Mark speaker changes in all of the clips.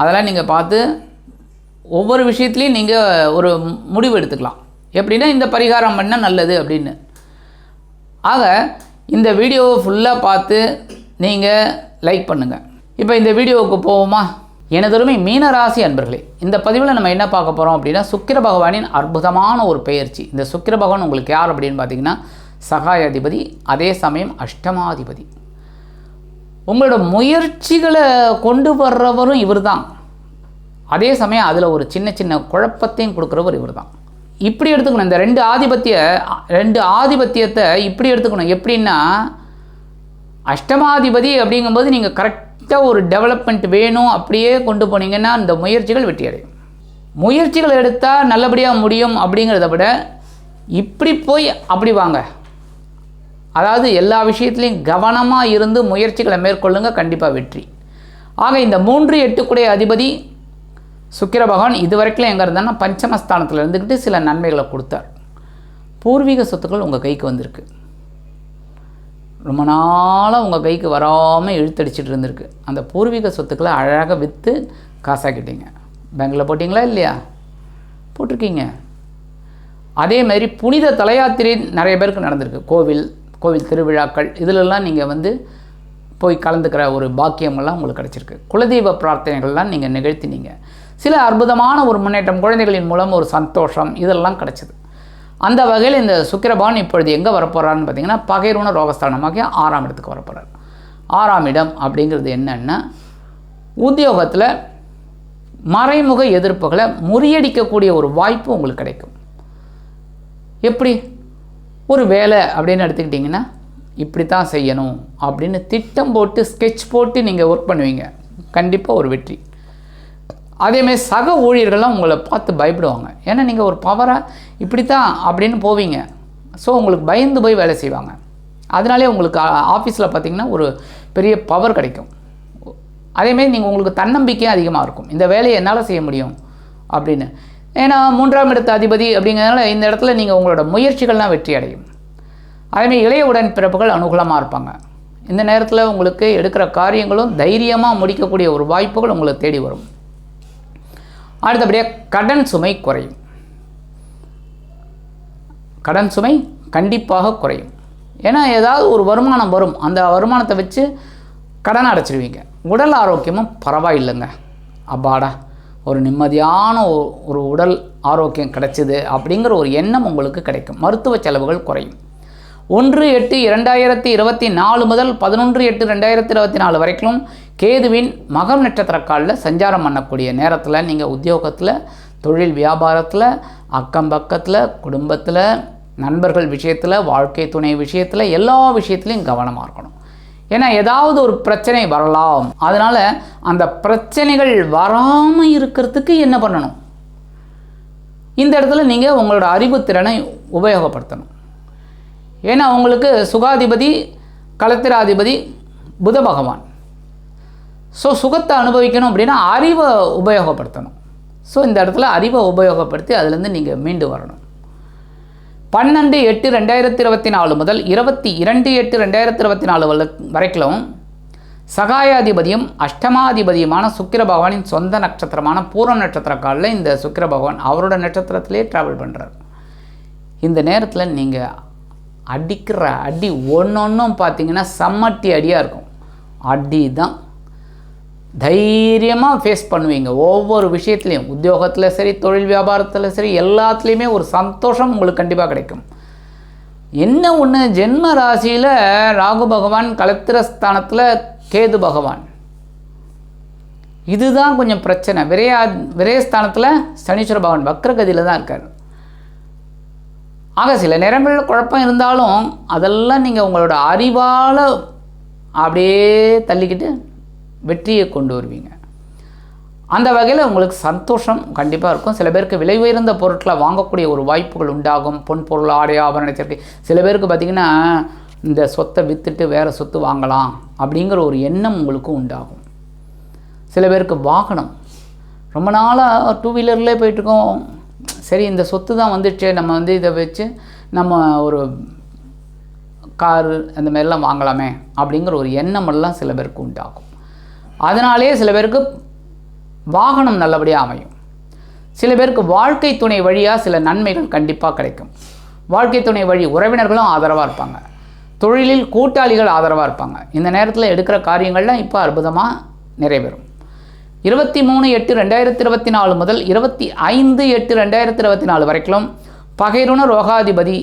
Speaker 1: அதெல்லாம் நீங்கள் பார்த்து ஒவ்வொரு விஷயத்துலையும் நீங்கள் ஒரு முடிவு எடுத்துக்கலாம். எப்படின்னா இந்த பரிகாரம் பண்ணால் நல்லது அப்படின்னு. ஆக இந்த வீடியோவை ஃபுல்லாக பார்த்து நீங்கள் லைக் பண்ணுங்கள் இப்போ இந்த வீடியோவுக்கு போவோமா? எனதொருமை மீனராசி அன்பர்களே இந்த பதிவில் நம்ம என்ன பார்க்க போகிறோம் அப்படின்னா சுக்கிர பகவானின் அற்புதமான ஒரு பெயர்ச்சி. இந்த சுக்கிர பகவான் உங்களுக்கு யார் அப்படின்னு பார்த்தீங்கன்னா சகாயாதிபதி அதே சமயம் அஷ்டமாதிபதி. உங்களோட முயற்சிகளை கொண்டு வர்றவரும் இவர் தான் அதே சமயம் அதில் ஒரு சின்ன சின்ன குழப்பத்தையும் கொடுக்குறவர் இவர் தான் இப்படி எடுத்துக்கணும் இந்த ரெண்டு ஆதிபத்திய ரெண்டு ஆதிபத்தியத்தை இப்படி எடுத்துக்கணும். எப்படின்னா அஷ்டமாதிபதி அப்படிங்கும்போது நீங்கள் கரெக்டாக ஒரு டெவலப்மெண்ட் வேணும் அப்படியே கொண்டு போனீங்கன்னா அந்த முயற்சிகள் வெற்றி அடையும். முயற்சிகள் எடுத்தால் நல்லபடியாக முடியும் அப்படிங்கிறத விட இப்படி போய் அப்படி வாங்க. அதாவது எல்லா விஷயத்துலையும் கவனமாக இருந்து முயற்சிகளை மேற்கொள்ளுங்க கண்டிப்பாக வெற்றி. ஆக இந்த மூன்று எட்டுக்குடைய அதிபதி சுக்கிர பகவான் இது வரைக்கும் எங்கே இருந்தான்னா பஞ்சமஸ்தானத்தில் இருந்துக்கிட்டு சில நன்மைகளை கொடுத்தார். பூர்வீக சொத்துக்கள் உங்கள் கைக்கு வந்திருக்கு. ரொம்ப நாளாக உங்கள் கைக்கு வராமல் இழுத்தடிச்சிட்டு இருந்திருக்கு. அந்த பூர்வீக சொத்துக்களை அழகாக விற்று காசாக்கிட்டீங்க. பேங்கில் போட்டிங்களா இல்லையா? போட்டிருக்கீங்க. அதே மாதிரி புனித தலையாத்திரை நிறைய பேருக்கு நடந்திருக்கு. கோவில் கோவில் திருவிழாக்கள் இதிலெல்லாம் நீங்கள் வந்து போய் கலந்துக்கிற ஒரு பாக்கியமெல்லாம் உங்களுக்கு கிடச்சிருக்கு. குலதெய்வ பிரார்த்தனைகள்லாம் நீங்கள் நிகழ்த்தினீங்க. சில அற்புதமான ஒரு முன்னேற்றம் குழந்தைகளின் மூலம் ஒரு சந்தோஷம் இதெல்லாம் கிடச்சிது. அந்த வகையில் இந்த சுக்கிரபான் இப்பொழுது எங்கே வரப்போகிறான்னு பார்த்தீங்கன்னா பகைரூன ரோகஸ்தானமாக ஆறாம் இடத்துக்கு வரப்போகிறார் ஆறாம் இடம் அப்படிங்கிறது என்னென்னா உத்தியோகத்தில் மறைமுக எதிர்ப்புகளை முறியடிக்கக்கூடிய ஒரு வாய்ப்பு உங்களுக்கு கிடைக்கும். எப்படி? ஒரு வேலை அப்படின்னு எடுத்துக்கிட்டிங்கன்னா இப்படி தான் செய்யணும் அப்படின்னு திட்டம் போட்டு ஸ்கெட்ச் போட்டு நீங்கள் ஒர்க் பண்ணுவீங்க. கண்டிப்பாக ஒரு வெற்றி. அதேமாதிரி சக ஊழியர்கள்லாம் உங்களை பார்த்து பயப்படுவாங்க. ஏன்னா நீங்கள் ஒரு பவராக இப்படி தான் அப்படின்னு போவீங்க. ஸோ உங்களுக்கு பயந்து போய் வேலை செய்வாங்க. அதனாலே உங்களுக்கு ஆஃபீஸில் பார்த்தீங்கன்னா ஒரு பெரிய பவர் கிடைக்கும். அதேமாரி நீங்கள் உங்களுக்கு தன்னம்பிக்கையும் அதிகமாக இருக்கும். இந்த வேலையை என்னால் செய்ய முடியும் அப்படின்னு. ஏன்னா மூன்றாம் இடத்து அதிபதி அப்படிங்கிறதுனால இந்த இடத்துல நீங்கள் உங்களோட முயற்சிகள்லாம் வெற்றி அடையும். அதேமாதிரி இளைய உடன் பிறப்புகள் அனுகூலமாக இருப்பாங்க. இந்த நேரத்தில் உங்களுக்கு எடுக்கிற காரியங்களும் தைரியமாக முடிக்கக்கூடிய ஒரு வாய்ப்புகள் உங்களுக்கு தேடி வரும். அடுத்தபடியாக கடன் சுமை குறையும். கடன் சுமை கண்டிப்பாக குறையும். ஏன்னா ஏதாவது ஒரு வருமானம் வரும். அந்த வருமானத்தை வச்சு கடன் அடைச்சிடுவீங்க உடல் ஆரோக்கியமும் பரவாயில்லைங்க. அப்பாடா. ஒரு நிம்மதியான ஒரு உடல் ஆரோக்கியம் கிடைச்சிது அப்படிங்கிற ஒரு எண்ணம் உங்களுக்கு கிடைக்கும். மருத்துவ செலவுகள் குறையும். ஒன்று எட்டு இரண்டாயிரத்தி இருபத்தி நாலு முதல் பதினொன்று எட்டு ரெண்டாயிரத்தி இருபத்தி நாலு வரைக்கும் கேதுவின் மகம் நட்சத்திரக்காலில் சஞ்சாரம் பண்ணக்கூடிய நேரத்தில் நீங்கள் உத்தியோகத்தில் தொழில் வியாபாரத்தில் அக்கம் பக்கத்தில் குடும்பத்தில் நண்பர்கள் விஷயத்தில் வாழ்க்கை துணை விஷயத்தில் எல்லா விஷயத்துலையும் கவனமாக இருக்கணும். ஏன்னா ஏதாவது ஒரு பிரச்சனை வரலாம். அதனால் அந்த பிரச்சனைகள் வராமல் இருக்கிறதுக்கு என்ன பண்ணணும்? இந்த இடத்துல நீங்கள் உங்களோட அறிவுத்திறனை உபயோகப்படுத்தணும். ஏன்னா உங்களுக்கு சுகாதிபதி களத்திராதிபதி புத பகவான். ஸோ சுகத்தை அனுபவிக்கணும் அப்படின்னா அறிவை உபயோகப்படுத்தணும். ஸோ இந்த இடத்துல அறிவை உபயோகப்படுத்தி அதுலேருந்து நீங்கள் மீண்டு வரணும். பன்னெண்டு எட்டு ரெண்டாயிரத்தி இருபத்தி நாலு முதல் இருபத்தி இரண்டு எட்டு ரெண்டாயிரத்தி இருபத்தி நாலு வரைக்கும் சகாயாதிபதியும் அஷ்டமாதிபதியுமான சுக்கிர பகவானின் சொந்த நட்சத்திரமான பூர்வ நட்சத்திர காலில் இந்த சுக்கிர பகவான் அவரோட நட்சத்திரத்திலே ட்ராவல் பண்ணுறார் இந்த நேரத்தில் நீங்கள் அடிக்கிற அடி ஒன்றொன்றும் பார்த்தீங்கன்னா சம்மட்டி அடியாக இருக்கும். அடி தான் தைரியமாக ஃபேஸ் பண்ணுவீங்க. ஒவ்வொரு விஷயத்துலையும். உத்தியோகத்தில் சரி தொழில் வியாபாரத்தில் சரி எல்லாத்துலேயுமே ஒரு சந்தோஷம் உங்களுக்கு கண்டிப்பாக கிடைக்கும். என்ன ஒன்று ஜென்ம ராசியில் ராகு பகவான் கலத்திரஸ்தானத்தில் கேது பகவான். இதுதான் கொஞ்சம் பிரச்சனை. விரையா விரயஸ்தானத்தில் சனீஸ்வர பகவான் வக்ரகதியில் தான் இருக்கார். ஆக சில நேரங்களில் குழப்பம் இருந்தாலும் அதெல்லாம் நீங்கள் உங்களோட அறிவால் அப்படியே தள்ளிக்கிட்டு வெற்றியை கொண்டு வருவீங்க. அந்த வகையில் உங்களுக்கு சந்தோஷம் கண்டிப்பாக இருக்கும். சில பேருக்கு விலை உயர்ந்த பொருட்களை வாங்கக்கூடிய ஒரு வாய்ப்புகள் உண்டாகும். பொன் பொருள் ஆடை ஆபரண சேர்க்கை சில பேருக்கு பார்த்திங்கன்னா இந்த சொத்தை விற்றுட்டு வேறு சொத்து வாங்கலாம் அப்படிங்கிற ஒரு எண்ணம் உங்களுக்கு உண்டாகும். சில பேருக்கு வாகனம். ரொம்ப நாளாக டூ வீலர்லேயே போயிட்டுருக்கோம். சரி இந்த சொத்து தான் வந்துச்சு. நம்ம வந்து இதை வச்சு நம்ம ஒரு காரு அந்த மாதிரிலாம் வாங்கலாமே அப்படிங்கிற ஒரு எண்ணமெல்லாம் சில பேருக்கு உண்டாகும். அதனாலே சில பேருக்கு வாகனம் நல்லபடியாக அமையும். சில பேருக்கு வாழ்க்கை துணை வழியாக சில நன்மைகள் கண்டிப்பாக கிடைக்கும். வாழ்க்கை துணை வழி உறவினர்களும் ஆதரவாக இருப்பாங்க. தொழிலில் கூட்டாளிகள் ஆதரவாக இருப்பாங்க. இந்த நேரத்தில் எடுக்கிற காரியங்கள்லாம் இப்போ அற்புதமாக நிறைவேறும். இருபத்தி மூணு எட்டு ரெண்டாயிரத்தி இருபத்தி நாலு முதல் இருபத்தி ஐந்து எட்டு ரெண்டாயிரத்தி இருபத்தி நாலு வரைக்கும் பகைருண ரோகாதிபதி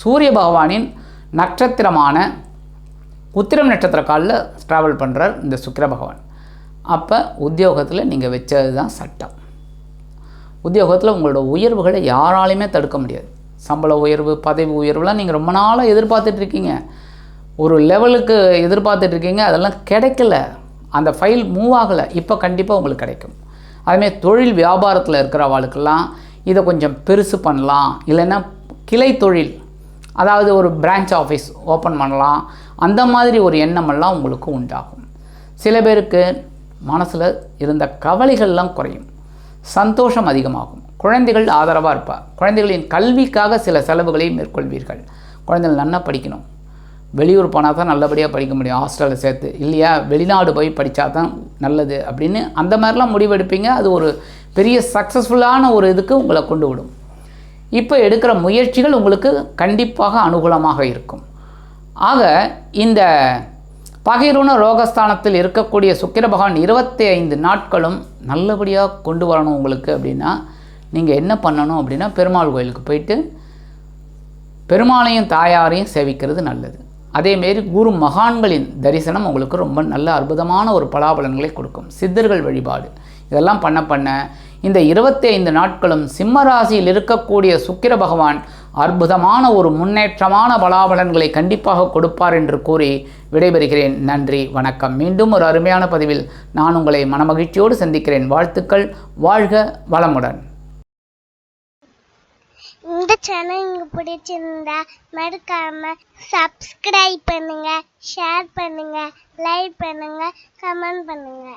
Speaker 1: சூரிய பகவானின் நட்சத்திரமான உத்திரம் நட்சத்திர காலில் ட்ராவல் பண்ணுறார் இந்த சுக்கிர பகவான். அப்போ உத்தியோகத்தில் நீங்கள் வச்சது தான் சட்டம். உத்தியோகத்தில் உங்களோட உயர்வுகளை யாராலையுமே தடுக்க முடியாது. சம்பள உயர்வு பதவி உயர்வுலாம் நீங்கள் ரொம்ப நாளாக எதிர்பார்த்துட்ருக்கீங்க ஒரு லெவலுக்கு எதிர்பார்த்துட்ருக்கீங்க அதெல்லாம் கிடைக்கல. அந்த ஃபைல் மூவ் ஆகலை. இப்போ கண்டிப்பாக உங்களுக்கு கிடைக்கும். அதுமாரி தொழில் வியாபாரத்தில் இருக்கிற ஆளுக்கெல்லாம் இதை கொஞ்சம் பெருசு பண்ணலாம். இல்லைன்னா கிளை தொழில் அதாவது ஒரு பிரான்ச் ஆஃபீஸ் ஓப்பன் பண்ணலாம். அந்த மாதிரி ஒரு எண்ணமெல்லாம் உங்களுக்கு உண்டாகும். சில பேருக்கு மனசில் இருந்த கவலைகள்லாம் குறையும். சந்தோஷம் அதிகமாகும். குழந்தைகள் ஆதரவாக இருப்பா. குழந்தைகளின் கல்விக்காக சில செலவுகளை மேற்கொள்வீர்கள். குழந்தைகள் நல்லா படிக்கணும். வெளியூர் போனால் தான் நல்லபடியாக படிக்க முடியும். ஹாஸ்டலில் சேர்த்து. இல்லையா? வெளிநாடு போய் படித்தா தான் நல்லது அப்படின்னு அந்த மாதிரிலாம் முடிவெடுப்பீங்க. அது ஒரு பெரிய சக்ஸஸ்ஃபுல்லான ஒரு இதுக்கு உங்களை கொண்டு விடும். இப்போ எடுக்கிற முயற்சிகள் உங்களுக்கு கண்டிப்பாக அனுகூலமாக இருக்கும். ஆக இந்த பகைருண ரோகஸ்தானத்தில் இருக்கக்கூடிய சுக்கிர பகவான் இருபத்தி ஐந்து நாட்களும் நல்லபடியாக கொண்டு வரணும் உங்களுக்கு அப்படின்னா நீங்கள் என்ன பண்ணணும் அப்படின்னா பெருமாள் கோயிலுக்கு போயிட்டு பெருமாளையும் தாயாரையும் சேவிக்கிறது நல்லது. அதேமாரி குரு மகான்களின் தரிசனம் உங்களுக்கு ரொம்ப நல்ல அற்புதமான ஒரு பலாபலன்களை கொடுக்கும். சித்தர்கள் வழிபாடு. இதெல்லாம் பண்ண பண்ண இந்த இருபத்தி ஐந்து நாட்களும் சிம்ம ராசியில் இருக்கக்கூடிய சுக்கிர பகவான் அற்புதமான ஒரு முன்னேற்றமான பலாபலன்களை கண்டிப்பாக கொடுப்பார் என்று கூறி விடைபெறுகிறேன். நன்றி வணக்கம். மீண்டும் ஒரு அருமையான பதிவில் நான் உங்களை மனமகிழ்ச்சியோடு சந்திக்கிறேன். வாழ்த்துக்கள் வாழ்க வளமுடன்.
Speaker 2: இந்த சேனல் உங்களுக்கு பிடிச்சிருந்தா மறக்காம சப்ஸ்கிரைப் பண்ணுங்க ஷேர் பண்ணுங்க லைக் பண்ணுங்க கமெண்ட் பண்ணுங்க.